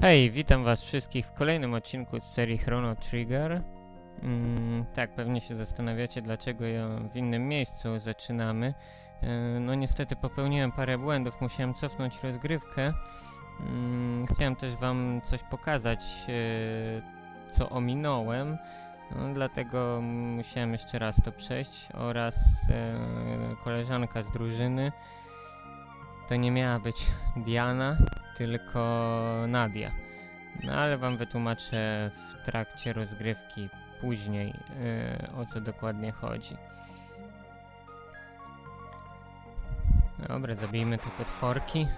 Hej, witam was wszystkich w kolejnym odcinku z serii Chrono Trigger. Mm, tak, pewnie się zastanawiacie, dlaczego ja w innym miejscu zaczynamy. E, no niestety popełniłem parę błędów, musiałem cofnąć rozgrywkę. Mm, chciałem też wam coś pokazać, e, co ominąłem. No, dlatego musiałem jeszcze raz to przejść oraz e, koleżanka z drużyny. To nie miała być Diana, tylko Nadia. No ale wam wytłumaczę w trakcie rozgrywki później, yy, o co dokładnie chodzi. Dobra, zabijmy te potworki.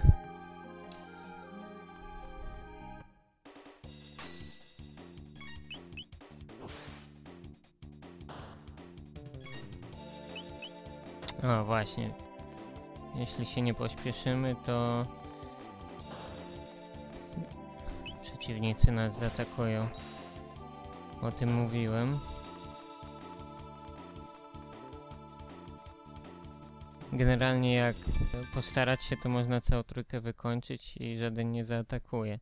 O, właśnie. Jeśli się nie pośpieszymy, to przeciwnicy nas zaatakują. O tym mówiłem. Generalnie jak postarać się, to można całą trójkę wykończyć i żaden nie zaatakuje.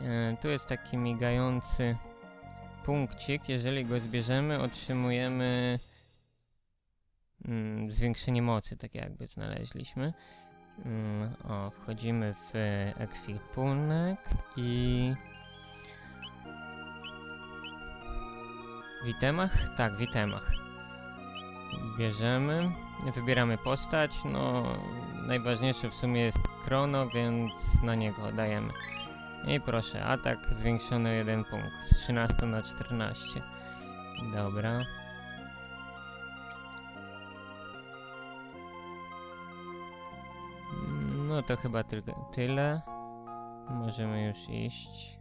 E, tu jest taki migający punkcik. Jeżeli go zbierzemy, otrzymujemy mm, zwiększenie mocy, tak jakby znaleźliśmy. Mm, o, wchodzimy w ekwipunek i... W itemach? Tak, w itemach. Bierzemy, wybieramy postać, no najważniejsze w sumie jest Chrono, więc na niego dajemy. I proszę, atak zwiększony o jeden punkt, z 13 na 14. Dobra. No to chyba tylko tyle. Możemy już iść.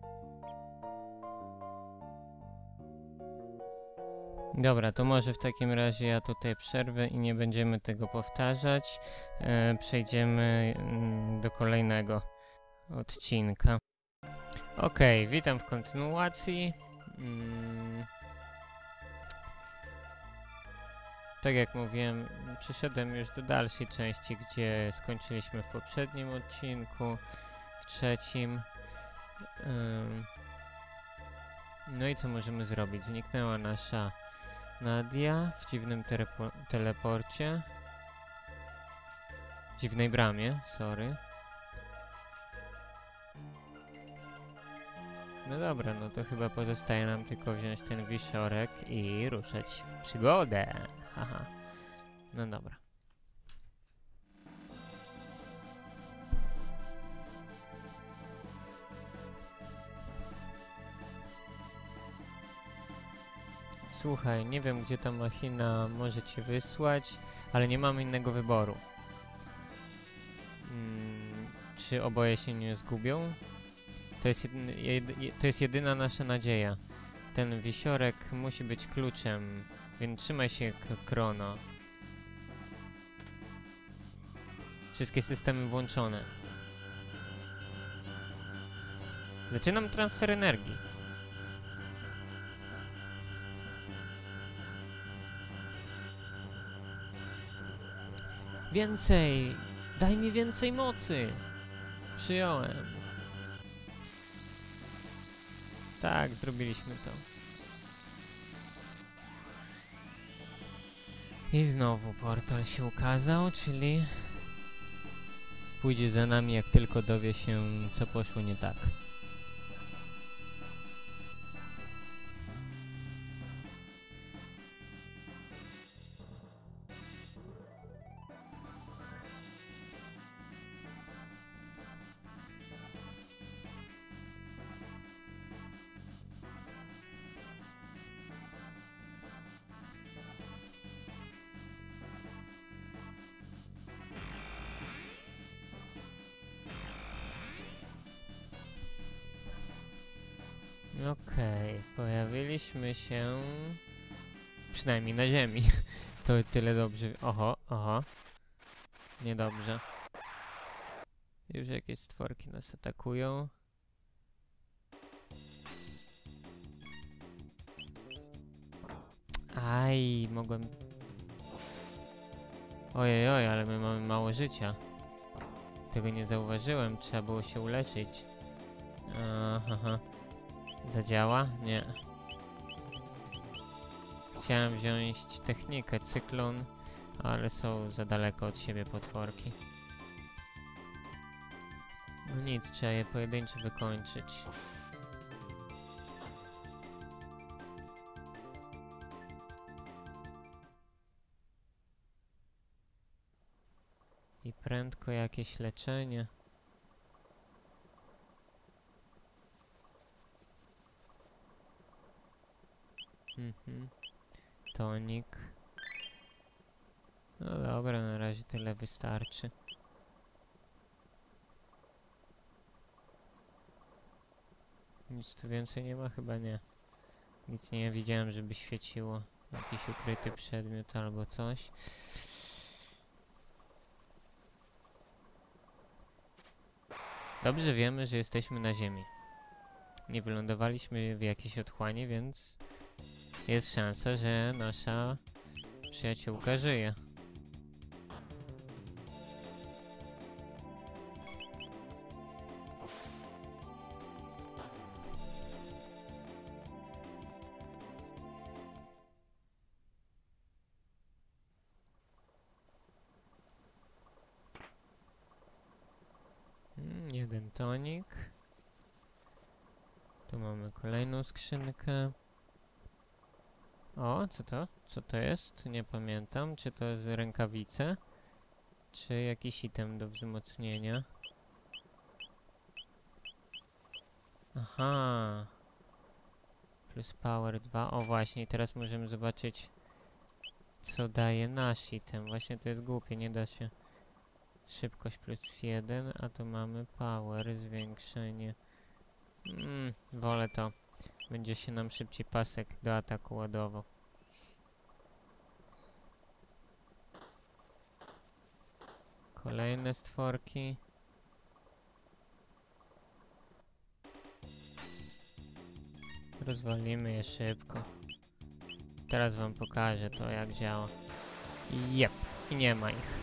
Dobra, to może w takim razie ja tutaj przerwę i nie będziemy tego powtarzać. E, przejdziemy mm, do kolejnego odcinka. Okej, witam w kontynuacji. Mm. Tak jak mówiłem, przyszedłem już do dalszej części, gdzie skończyliśmy w poprzednim odcinku, w trzecim. No i co możemy zrobić? Zniknęła nasza Nadia w dziwnym telepo- teleporcie. W dziwnej bramie, sorry. No dobra, no to chyba pozostaje nam tylko wziąć ten wisiorek i ruszać w przygodę. Haha. No dobra. Słuchaj, nie wiem gdzie ta machina może cię wysłać, ale nie mamy innego wyboru. Mm, czy oboje się nie zgubią? To jest, jedn- jed- je- to jest jedyna nasza nadzieja. Ten wisiorek musi być kluczem, więc trzymaj się Krono. Wszystkie systemy włączone. Zaczynam transfer energii. Więcej! Daj mi więcej mocy! Przyjąłem. Tak, zrobiliśmy to. I znowu portal się ukazał, czyli pójdzie za nami jak tylko dowie się, co poszło nie tak. Okej, pojawiliśmy się przynajmniej na ziemi. To tyle dobrze. Oho, oho. Niedobrze. Już jakieś stworki nas atakują. Aj, mogłem... Ojej, oj, ale my mamy mało życia. tego nie zauważyłem. Trzeba było się uleczyć. Aha. Zadziała? Nie. Chciałem wziąć technikę cyklon, ale są za daleko od siebie potworki. No nic, trzeba je pojedynczo wykończyć. I prędko jakieś leczenie. Mhm. Tonik. No dobra, na razie tyle wystarczy. Nic tu więcej nie ma? Chyba nie. Nic nie widziałem, żeby świeciło. Jakiś ukryty przedmiot albo coś. Dobrze wiemy, że jesteśmy na Ziemi. Nie wylądowaliśmy w jakiejś otchłani, więc jest szansa, że nasza przyjaciółka żyje. Mm, jeden tonik. Tu mamy kolejną skrzynkę. O, co to? Co to jest? Nie pamiętam. Czy to jest rękawice? Czy jakiś item do wzmocnienia? Aha. Plus power 2. O właśnie, teraz możemy zobaczyć co daje nasz item. Właśnie to jest głupie, nie da się. Szybkość plus 1, a tu mamy power, zwiększenie. Mm, wolę to. Będzie się nam szybciej pasek do ataku ładował. Kolejne stworki. Rozwalimy je szybko. Teraz wam pokażę to jak działa. Jep, i nie ma ich.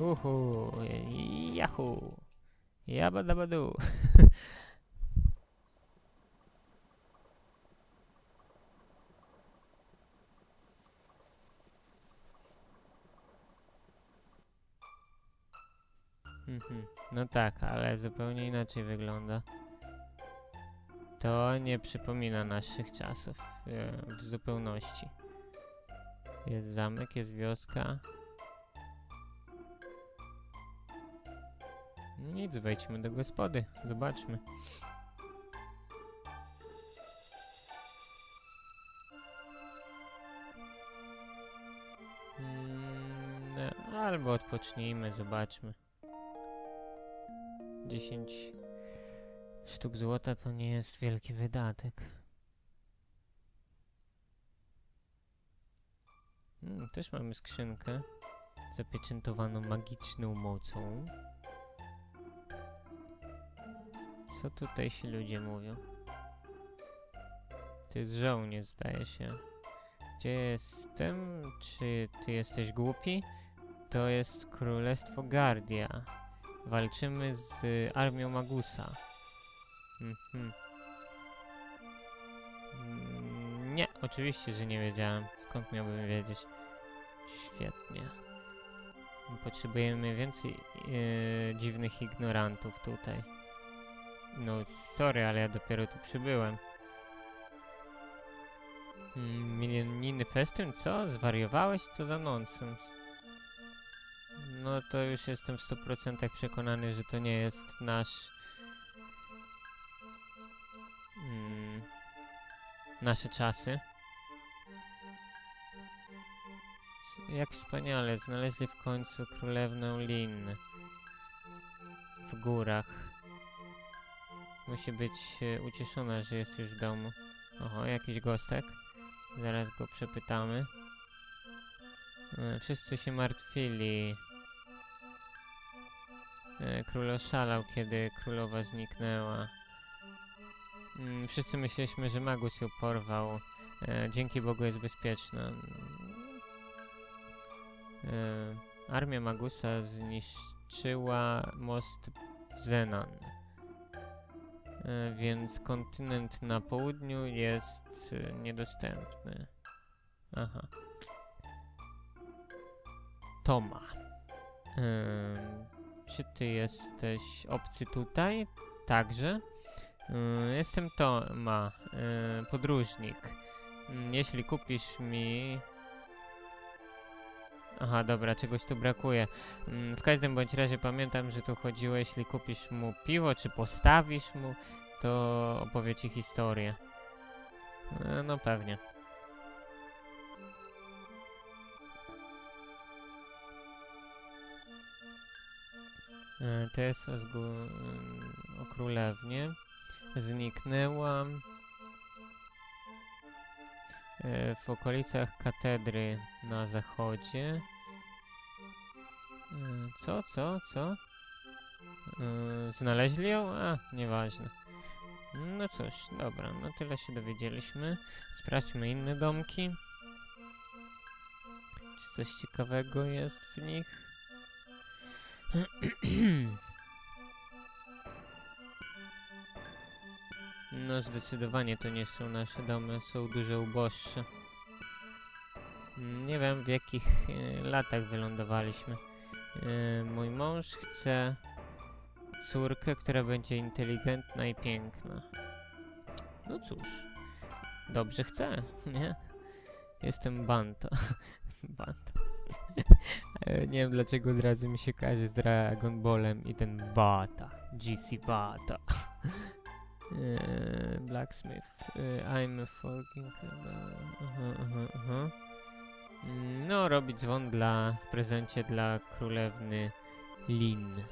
Uhu, jahu, jabadabadu. Mhm, No tak, ale zupełnie inaczej wygląda. To nie przypomina naszych czasów e, w zupełności. Jest zamek, jest wioska. Nic, wejdźmy do gospody, zobaczmy. Mm, albo odpocznijmy, zobaczmy. 10 sztuk złota to nie jest wielki wydatek. Mm, też mamy skrzynkę zapieczętowaną magiczną mocą. Co tutaj się ludzie mówią? To jest żołnierz, zdaje się. Gdzie jestem? Czy ty jesteś głupi? To jest Królestwo Gardia. Walczymy z y, armią Magusa. Mhm. Mm, Nie, oczywiście, że nie wiedziałem. Skąd miałbym wiedzieć? Świetnie. Potrzebujemy więcej yy, dziwnych ignorantów tutaj. No, sorry, ale ja dopiero tu przybyłem. Mm, Milioniny festyn? Co? Zwariowałeś? Co za nonsens? No to już jestem w 100% przekonany, że to nie jest nasz... Mm, nasze czasy. Jak wspaniale, znaleźli w końcu królewnę Lin. W górach. Musi być e, ucieszona, że jest już w domu. Oho, jakiś gostek. Zaraz go przepytamy. E, Wszyscy się martwili. E, Król oszalał, kiedy królowa zniknęła. Mm, Wszyscy myśleliśmy, że Magus ją porwał. Dzięki Bogu jest bezpieczna. Armia Magusa zniszczyła most Zenan. E, więc kontynent na południu jest e, niedostępny. Aha. Toma. Ym, czy ty jesteś obcy tutaj? Także. Jestem Toma, podróżnik. Ym, jeśli kupisz mi... Aha, dobra, czegoś tu brakuje. Ym, w każdym bądź razie pamiętam, że tu chodziło, jeśli kupisz mu piwo, czy postawisz mu, to opowie ci historię. E, no pewnie. To jest o, o królewnie. Zniknęła e, w okolicach katedry na zachodzie. E, Co, co, co? E, Znaleźli ją? A, nieważne. No cóż, dobra, no tyle się dowiedzieliśmy. Sprawdźmy inne domki. Czy coś ciekawego jest w nich? No zdecydowanie to nie są nasze domy, są dużo uboższe. Nie wiem w jakich e, latach wylądowaliśmy. E, mój mąż chce córkę, która będzie inteligentna i piękna. No cóż, dobrze chcę, nie? Jestem Banto. Banto. Nie wiem dlaczego od razu mi się kojarzy z Dragon Ballem i ten Bata. GC Bata. E, Blacksmith. E, I'm forking. Aha, aha, aha. Mm, No, robić dzwon dla, w prezencie dla królewny Lin.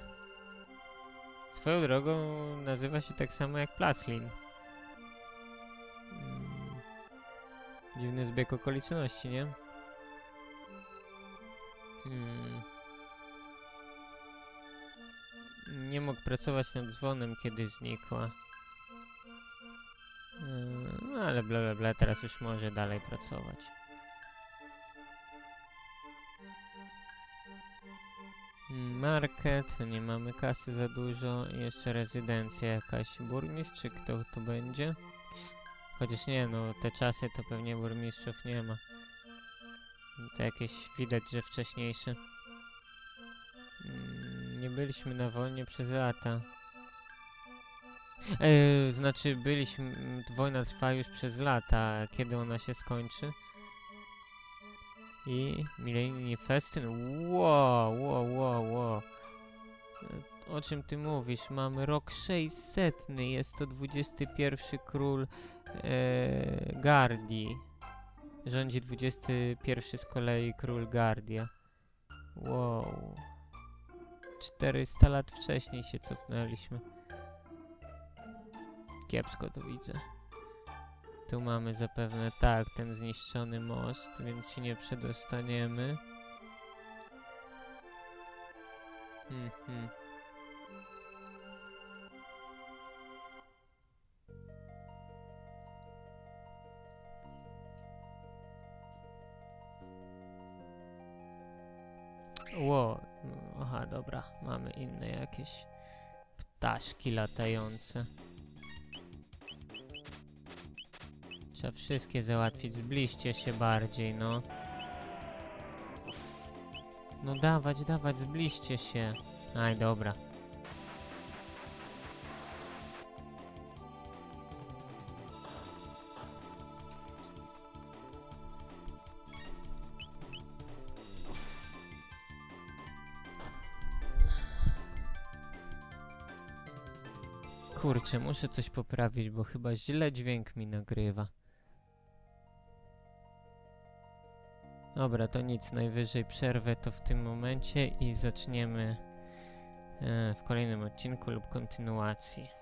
Swoją drogą nazywa się tak samo jak Plac Lin. Mm, Dziwny zbieg okoliczności, nie? Hmm. Nie mógł pracować nad dzwonem, kiedy znikła. No ale bla bla bla, teraz już może dalej pracować. Market, nie mamy kasy za dużo. Jeszcze rezydencja jakaś. Burmistrz, czy kto to będzie? Chociaż nie, no te czasy to pewnie burmistrzów nie ma. To jakieś widać, że wcześniejsze. Mm, Nie byliśmy na wojnie przez lata. E, znaczy byliśmy, wojna trwa już przez lata, kiedy ona się skończy? I milenijny festyn? Wow, wow, wow, wow. E, O czym ty mówisz? Mamy rok 600, jest to 21 król e, Gardii. Rządzi 21 z kolei król Gardia. Wow. 400 lat wcześniej się cofnęliśmy. Kiepsko to widzę. Tu mamy zapewne tak, ten zniszczony most, więc się nie przedostaniemy. Mhm. Ło, no, aha, dobra, mamy inne jakieś ptaszki latające. Trzeba wszystkie załatwić, zbliżcie się bardziej, no. No dawać, dawać, zbliżcie się. Aj, dobra. Kurczę, muszę coś poprawić, bo chyba źle dźwięk mi nagrywa. Dobra, to nic, najwyżej przerwę to w tym momencie i zaczniemy e, w kolejnym odcinku lub kontynuacji.